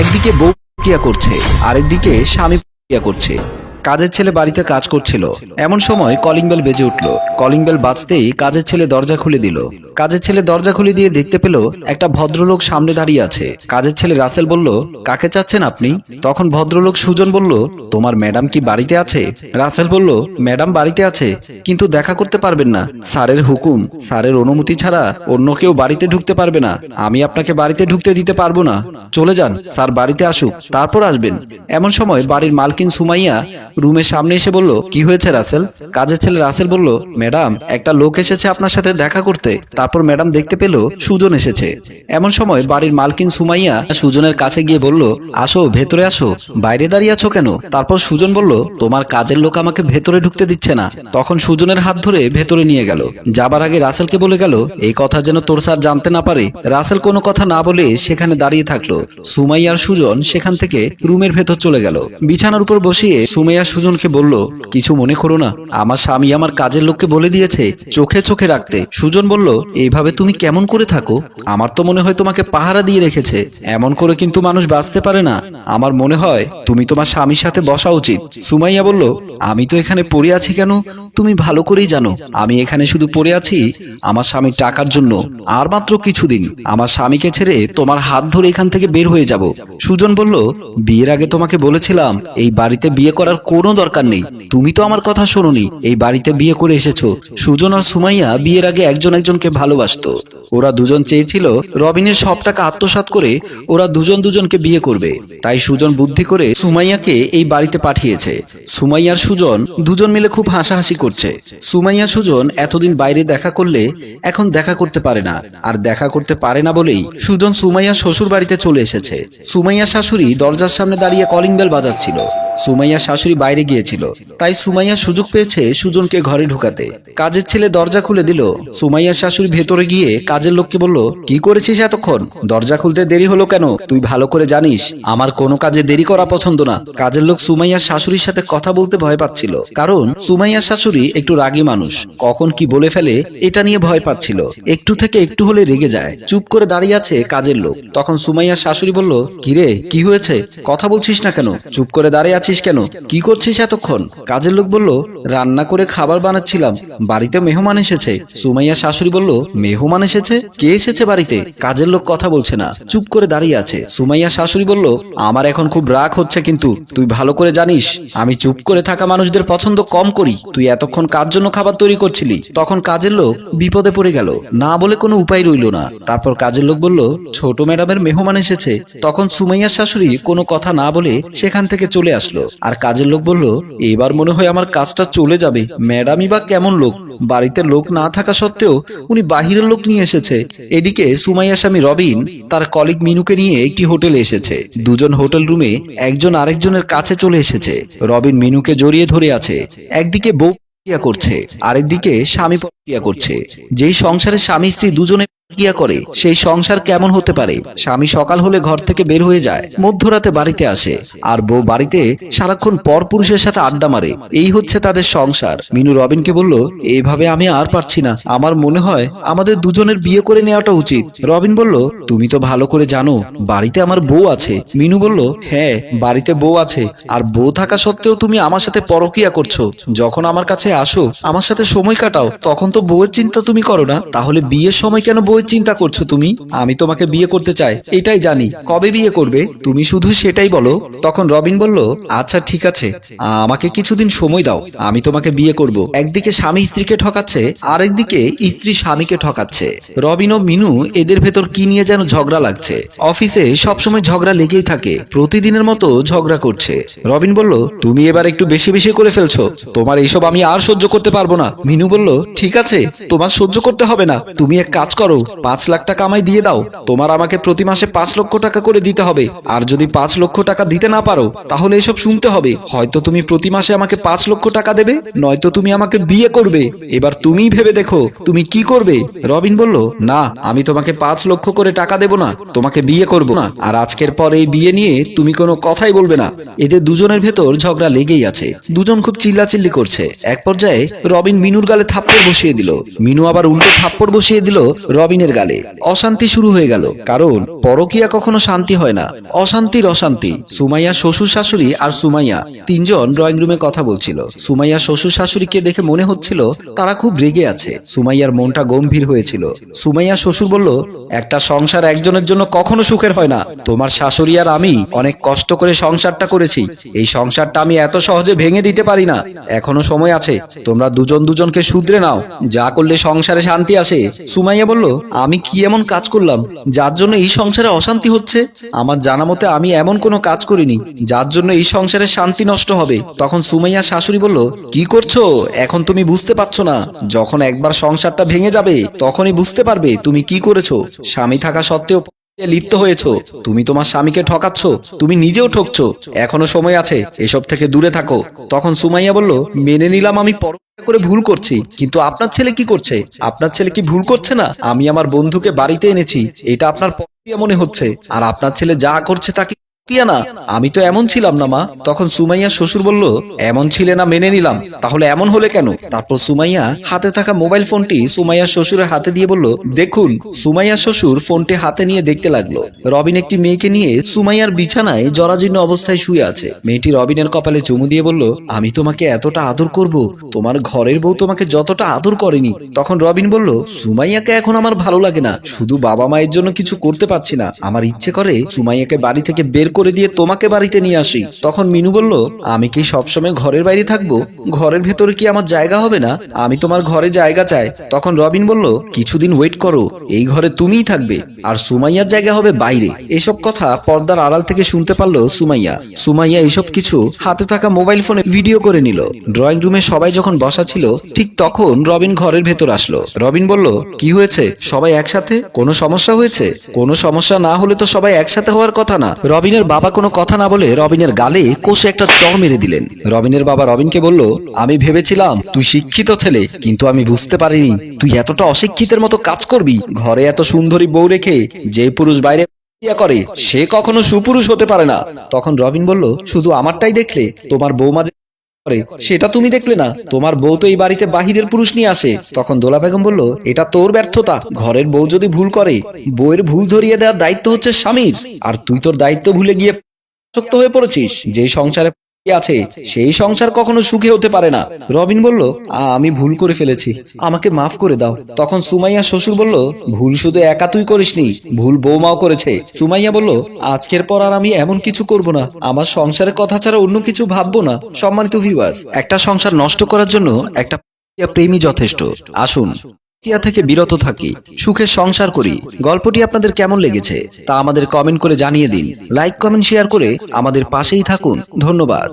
একদিকে বউ ক্রিয়া করছে, আরেকদিকে স্বামী প্রক্রিয়া করছে। কাজের ছেলে বাড়িতে কাজ করছিল। এমন সময় কলিং বেল বেজে উঠল। কলিং বেল বাঁচতেই কাজের ছেলে দরজা খুলে দিল। কাজের ছেলে দরজা খুলে দিয়ে দেখতে পেল একটা ভদ্রলোক সামনে দাঁড়িয়ে আছে। কাজের ছেলে রাসেল বলল, কাকে চাচ্ছেন আপনি? তখন ভদ্রলোক সুজন বলল, তোমার ম্যাডাম কি বাড়িতে আছে? রাসেল বলল, ম্যাডাম বাড়িতে আছে, কিন্তু দেখা করতে পারবেন না। স্যারের হুকুম, স্যারের অনুমতি ছাড়া অন্য কেউ বাড়িতে ঢুকতে পারবে না। আমি আপনাকে বাড়িতে ঢুকতে দিতে পারব না। চলে যান, স্যার বাড়িতে আসুক, তারপর আসবেন। এমন সময় বাড়ির মালকিন সুমাইয়া রুমের সামনে এসে বলল, কি হয়েছে রাসেল? কাজের ছেলে রাসেল বলল, ম্যাডাম, একটা লোক এসেছে আপনার সাথে দেখা করতে। তারপর ম্যাডাম দেখতে পেল সুজন এসেছে। এমন সময় বাড়ির মালকিন সুমাইয়া সুজনের কাছে গিয়ে বলল, আসো, ভেতরে আসো। বাইরে দাঁড়িয়ে আছো কেন? তারপর সুজন বলল, তোমার কাজের লোক আমাকে ভেতরে ঢুকতে দিচ্ছে না। তখন সুজনের হাত ধরে ভেতরে নিয়ে গেল। যাবার আগে রাসেলকে বলে গেল, এই কথা যেন তোর স্যার জানতে না পারে। রাসেল কোনো কথা না বলে সেখানে দাঁড়িয়ে থাকল। সুমাইয়ার সুজন সেখান থেকে রুমের ভেতর চলে গেল। বিছানার উপর বসিয়ে সুমাইয়া সুজনকে বলল, কিছু মনে করো না। আমার স্বামী আমার কাজের লোককে বলে দিয়েছে, চোখে চোখে রাখতে। সুজন বলল এইভাবে তুমি কেমন করে থাকো? আমার তো মনে হয় তোমাকে পাহারা দিয়ে রেখেছে। এমন করে কিন্তু মানুষ বাঁচতে পারে না। আমার মনে হয় তুমি তোমার স্বামীর সাথে বসা উচিত। সুমাইয়া বলল আমি তো এখানে পড়ে আছি কেন? তুমি ভালো করেই জানো। আমি এখানে শুধু পড়ে আছি আমার স্বামীর টাকার জন্য। আর মাত্র কিছুদিন আমার স্বামীকে ছেড়ে তোমার হাত ধরে এখান থেকে বের হয়ে যাব। সুজন বলল বিয়ের আগে তোমাকে বলেছিলাম এই বাড়িতে বিয়ে করার কোনো দরকার নেই। তুমি তো আমার কথা শোনোনি এই বাড়িতে বিয়ে করে এসেছ। সুজন আর সুমাইয়া বিয়ের আগে একজন একজনকে ভালোবাসতো। ওরা দুজন চেয়েছিল রবিনের সব টাকা আত্মসাৎ করে ওরা দুজন দুজনকে বিয়ে করবে। তাই সুজন বুদ্ধি করে সুমাইয়াকে এই বাড়িতে পাঠিয়েছে। সুমাইয়ার সুজন দুজন মিলে খুব হাসাহাসি করছে। সুমাইয়া সুজন এতদিন বাইরে দেখা করলে এখন দেখা করতে পারে না। আর দেখা করতে পারে না বলেই সুজন সুমাইয়া শ্বশুর বাড়িতে চলে এসেছে। সুমাইয়া শাশুড়ি দরজার সামনে দাঁড়িয়ে কলিং বেল বাজাচ্ছিল। সুমাইয়া শাশুড়ি বাইরে গিয়েছিল। তাই সুমাইয়া সুযোগ পেয়েছে সুজনকে ঘরে ঢুকাতে। কাজের ছেলে দরজা খুলে দিল। সুমাইয়া শাশুড়ি ভেতরে গিয়ে কাজের লোককে বলল, কি করেছিস এতক্ষণ? দরজা খুলতে দেরি হলো কেন? তুই ভালো করে জানিস, আমার কোনো কাজে দেরি করা পছন্দ না। কাজের লোক সুমাইয়ার শাশুড়ির সাথে কথা বলতে ভয় পাচ্ছিল, কারণ সুমাইয়ার শাশুড়ি একটু রাগী মানুষ। কখন কি বলে ফেলে, এটা নিয়ে ভয় পাচ্ছিল। একটু থেকে একটু হলে রেগে যায়। চুপ করে দাঁড়িয়ে আছে কাজের লোক। তখন সুমাইয়ার শাশুড়ি বলল কিরে কি হয়েছে? কথা বলছিস না কেন? চুপ করে দাঁড়িয়ে আছিস কেন? কি করছিস এতক্ষণ? কাজের লোক বলল, রান্না করে খাবার বানাচ্ছিলাম। বাড়িতে মেহমান এসেছে। সুমাইয়া শাশুড়ি বলল মেহমান এসেছে? কে এসেছে বাড়িতে? কাজের লোক কথা বলছে না। চুপ করে দাঁড়িয়ে আছে। সুমাইয়া শাশুড়ি বলল, আমার এখন খুব রাগ হচ্ছে কিন্তু, তুই ভালো করে জানিস, আমি চুপ করে থাকা মানুষদের পছন্দ কম করি। তুই এতক্ষণ কার জন্য খাবার তৈরি করছিলি? তখন কাজের লোক বিপদে পড়ে গেল। না বলে কোনো উপায় রইল না। তারপর কাজের লোক বলল, ছোট ম্যাডামের মেহমান এসেছে। তখন সুমাইয়ার শাশুড়ি কোনো কথা না বলে সেখান থেকে চলে আসলো। আর কাজের লোক বলল, এবার মনে হয় আমার কাজটা চলে যাবে। ম্যাডামই বা কেমন লোক? বাড়িতে লোক না থাকা সত্ত্বেও উনি বাহিরের লোক নিয়ে এসেছে। এদিকে সুমাইয়া স্বামী রবিন তার কলিগ মিনুকে নিয়ে একটি হোটেলে এসেছে। দুজন হোটেল রুমে একজন আরেকজনের কাছে চলে এসেছে। রবিন মিনুকে জড়িয়ে ধরে আছে। একদিকে বউ করছে, আরেকদিকে স্বামী প্রক্রিয়া করছে। যেই সংসারে স্বামী স্ত্রী দুজনে ক্রিয়া করে, সেই সংসার কেমন হতে পারে? স্বামী সকাল হলে ঘর থেকে বের হয়ে যায়, মধ্যরাতে বাড়িতে আসে, আর বউ বাড়িতে সারাক্ষণ পর পুরুষের সাথে আড্ডা মারে। এই হচ্ছে তাদের সংসার। মিনু রবিনকে বলল, এইভাবে আমি আর পারছি না। আমার মনে হয় আমাদের দুজনের বিয়ে করে নেওয়াটা উচিত। রবিন বলল, তুমি তো ভালো করে জানো, বাড়িতে আমার বউ আছে। মিনু বলল হ্যাঁ বাড়িতে বউ আছে, আর বউ থাকা সত্ত্বেও তুমি আমার সাথে পরকিয়া করছ। যখন আমার কাছে আসো, আমার সাথে সময় কাটাও, তখন তো বউয়ের চিন্তা তুমি করো না। তাহলে বিয়ের সময় কেন বউয়ের চিন্তা করছ তুমি? আমি তোমাকে বিয়ে করতে চাই, এটাই জানি। কবে বিয়ে করবে? তুমি শুধু সেটাই বলো। তখন রবিন বলল আচ্ছা ঠিক আছে। আমাকে কিছুদিন সময় দাও। আমি তোমাকে বিয়ে করব। একদিকে স্বামী স্ত্রীকে ঠকাচ্ছে, আরেকদিকে স্ত্রী স্বামীকে ঠকাচ্ছে। রবিন ও মিনু এদের ভেতর কি নিয়ে যেন ঝগড়া লাগছে। অফিসে সবসময় ঝগড়া লেগেই থাকে, প্রতিদিনের মতো ঝগড়া করছে। রবিন বলল, তুমি এবার একটু বেশি বেশি করে ফেলছো। তোমার এইসব আমি আর সহ্য করতে পারব না। মিনু বলল, ঠিক আছে, তোমার সহ্য করতে হবে না। তুমি এক কাজ করো পাঁচ লাখ টাকা আমায় দিয়ে দাও। তোমার আমাকে প্রতি মাসে পাঁচ লক্ষ টাকা করে দিতে হবে। আর যদি পাঁচ লক্ষ টাকা দিতে না পারো, তাহলে এসব শুনতে হবে। হয়তো তুমি প্রতি মাসে আমাকে পাঁচ লক্ষ টাকা দেবে, নয়তো তুমি আমাকে বিয়ে করবে। এবার তুমিই ভেবে দেখো, তুমি কি করবে? রবিন বলল, না, আমি তোমাকে পাঁচ লক্ষ করে টাকা দেব না, তোমাকে বিয়ে করব না। আর আজকের পর এই বিয়ে নিয়ে তুমি কোনো কথাই বলবে না। এদের দুজনের ভেতর ঝগড়া লেগেই আছে। দুজন খুব চিল্লাচিল্লি করছে। এক পর্যায়ে রবিন মিনুর গালে থাপ্পড় বসিয়ে দিল। মিনু আবার উল্টো থাপ্পড় বসিয়ে দিল রবিন রবিনের গালে। অশান্তি শুরু হয়ে গেল, কারণ পরকিয়া কখনো শান্তি হয় না। অশান্তির অশান্তি। সুমাইয়া শ্বশুর শাশুড়ি আর সুমাইয়া তিনজন ড্রয়িং রুমে কথা বলছিল। সুমাইয়া শ্বশুর শাশুড়িকে দেখে মনে হচ্ছিল তারা খুব রেগে আছে। সুমাইয়ার মনটা গম্ভীর হয়েছিল। সুমাইয়া শ্বশুর বলল, একটা সংসার একজনের জন্য কখনো সুখের হয় না। তোমার শাশুড়ি আর আমি অনেক কষ্ট করে সংসারটা করেছি। এই সংসারটা আমি এত সহজে ভেঙে দিতে পারি না। এখনও সময় আছে। তোমরা দুজন দুজনকে শুধরে নাও। যা করলে সংসারে শান্তি আসে। সুমাইয়া বলল আমি কি এমন কাজ করলাম যার জন্য এই সংসারে অশান্তি হচ্ছে? আমার জানা মতে আমি এমন কোনো কাজ করিনি, যার জন্য এই সংসারে শান্তি নষ্ট হবে। তখন সুমাইয়া শাশুড়ি বলল, কি করছ? এখন তুমি বুঝতে পারছ না। যখন একবার সংসারটা ভেঙে যাবে, তখনই বুঝতে পারবে তুমি কি করেছ। স্বামী থাকা সত্ত্বেও লিপ্ত হয়েছো। তুমি তোমার স্বামীকে ঠকাচ্ছ। তুমি নিজেও ঠকছো। এখনও সময় আছে, এসব থেকে দূরে থাকো। তখন সুমাইয়া বলল, মেনে নিলাম আমি পরকিয়া করে ভুল করছি, কিন্তু আপনার ছেলে কি করছে? আপনার ছেলে কি ভুল করছে না? আমি আমার বন্ধুকে বাড়িতে এনেছি, এটা আপনার মনে হচ্ছে, আর আপনার ছেলে যা করছে তাকে পরকিয়া না আমি তো এমন ছিলাম না, মা। তখন সুমাইয়া শ্বশুর বলল, এমন ছিলে না, মেনে নিলাম। তাহলে এমন হলে কেন? তারপর সুমাইয়া হাতে থাকা মোবাইল ফোনটি সুমাইয়া শ্বশুরের হাতে দিয়ে বলল, দেখুন, সুমাইয়া শ্বশুর ফোনটি হাতে নিয়ে দেখতে লাগল। রবিন একটি মেয়েকে নিয়ে সুমাইয়ার বিছানায় জরাজীর্ণ অবস্থায় শুয়ে আছে। মেয়েটি রবিনের কপালে চুমু দিয়ে বলল, আমি তোমাকে এতটা আদর করব, তোমার ঘরের বউ তোমাকে যতটা আদর করেনি। তখন রবিন বলল, সুমাইয়াকে এখন আমার ভালো লাগে না। শুধু বাবা মায়ের জন্য কিছু করতে পারছি না। আমার ইচ্ছে করে সুমাইয়াকে বাড়ি থেকে বের করে দিয়ে তোমাকে বাড়িতে নিয়ে আসি। তখন মিনু বলল, আমি কি সবসময় ঘরের বাইরে থাকব? ঘরের ভেতরে কি আমার জায়গা হবে না? আমি তোমার ঘরে জায়গা চাই। তখন রবিন বলল, কিছুদিন ওয়েট করো, এই ঘরে তুমিই থাকবে, আর সুমাইয়ার জায়গা হবে বাইরে। এসব কথা পর্দার আড়াল থেকে শুনতে পারল সুমাইয়া। সুমাইয়া এসব কিছু হাতে থাকা মোবাইল ফোনে ভিডিও করে নিল। ড্রয়িং রুমে সবাই যখন বসা ছিল, ঠিক তখন রবিন ঘরের ভেতর আসলো। রবিন বলল, কি হয়েছে? সবাই একসাথে? কোনো সমস্যা হয়েছে? কোনো সমস্যা না হলে তো সবাই একসাথে হওয়ার কথা না। রবিনের বাবা কোনো কথা না বলে রবিনের গালে কষে একটা চর মেরে দিলেন। রবিনের বাবা রবিনকে বলল, আমি ভেবেছিলাম তুই শিক্ষিত ছেলে, কিন্তু আমি বুঝতে পারিনি। তুই এতটা অশিক্ষিতের মতো কাজ করবি। ঘরে এত সুন্দরী বউ রেখে যে পুরুষ বাইরে ইয়া করে, সে কখনো সুপুরুষ হতে পারে না। তখন রবিন বলল, শুধু আমারটাই দেখলে? তোমার বৌমা সেটা তুমি দেখলে না। তোমার বউ তো এই বাড়িতে বাহিরের পুরুষ নিয়ে আসে। তখন দোলা বেগম বলল, এটা তোর ব্যর্থতা। ঘরের বউ যদি ভুল করে, বউয়ের ভুল ধরিয়ে দেওয়ার দায়িত্ব হচ্ছে স্বামীর। আর তুই তোর দায়িত্ব ভুলে গিয়ে আসক্ত হয়ে পড়েছিস। যে সংসারে আছে? সেই সংসার কখনো সুখে হতে পারে না। রবিন বলল আমি ভুল করে ফেলেছি। আমাকে মাফ করে দাও। তখন সুমাইয়া শ্বশুর বলল, ভুল শুধু একা তুই করিসনি, ভুল বৌমাও করেছে। সুমাইয়া বলল, আজকের পর আর আমি এমন কিছু করব না। আমার সংসারের কথা ছাড়া অন্য কিছু ভাববো না। সম্মানিত ভিউয়ার্স একটা সংসার নষ্ট করার জন্য একটা প্রেমী যথেষ্ট। আসুন কিয়া থেকে বিরত থাকি, সুখের সংসার করি। গল্পটি আপনাদের কেমন লেগেছে তা আমাদের কমেন্ট করে জানিয়ে দিন। লাইক কমেন্ট শেয়ার করে আমাদের পাশেই থাকুন। ধন্যবাদ।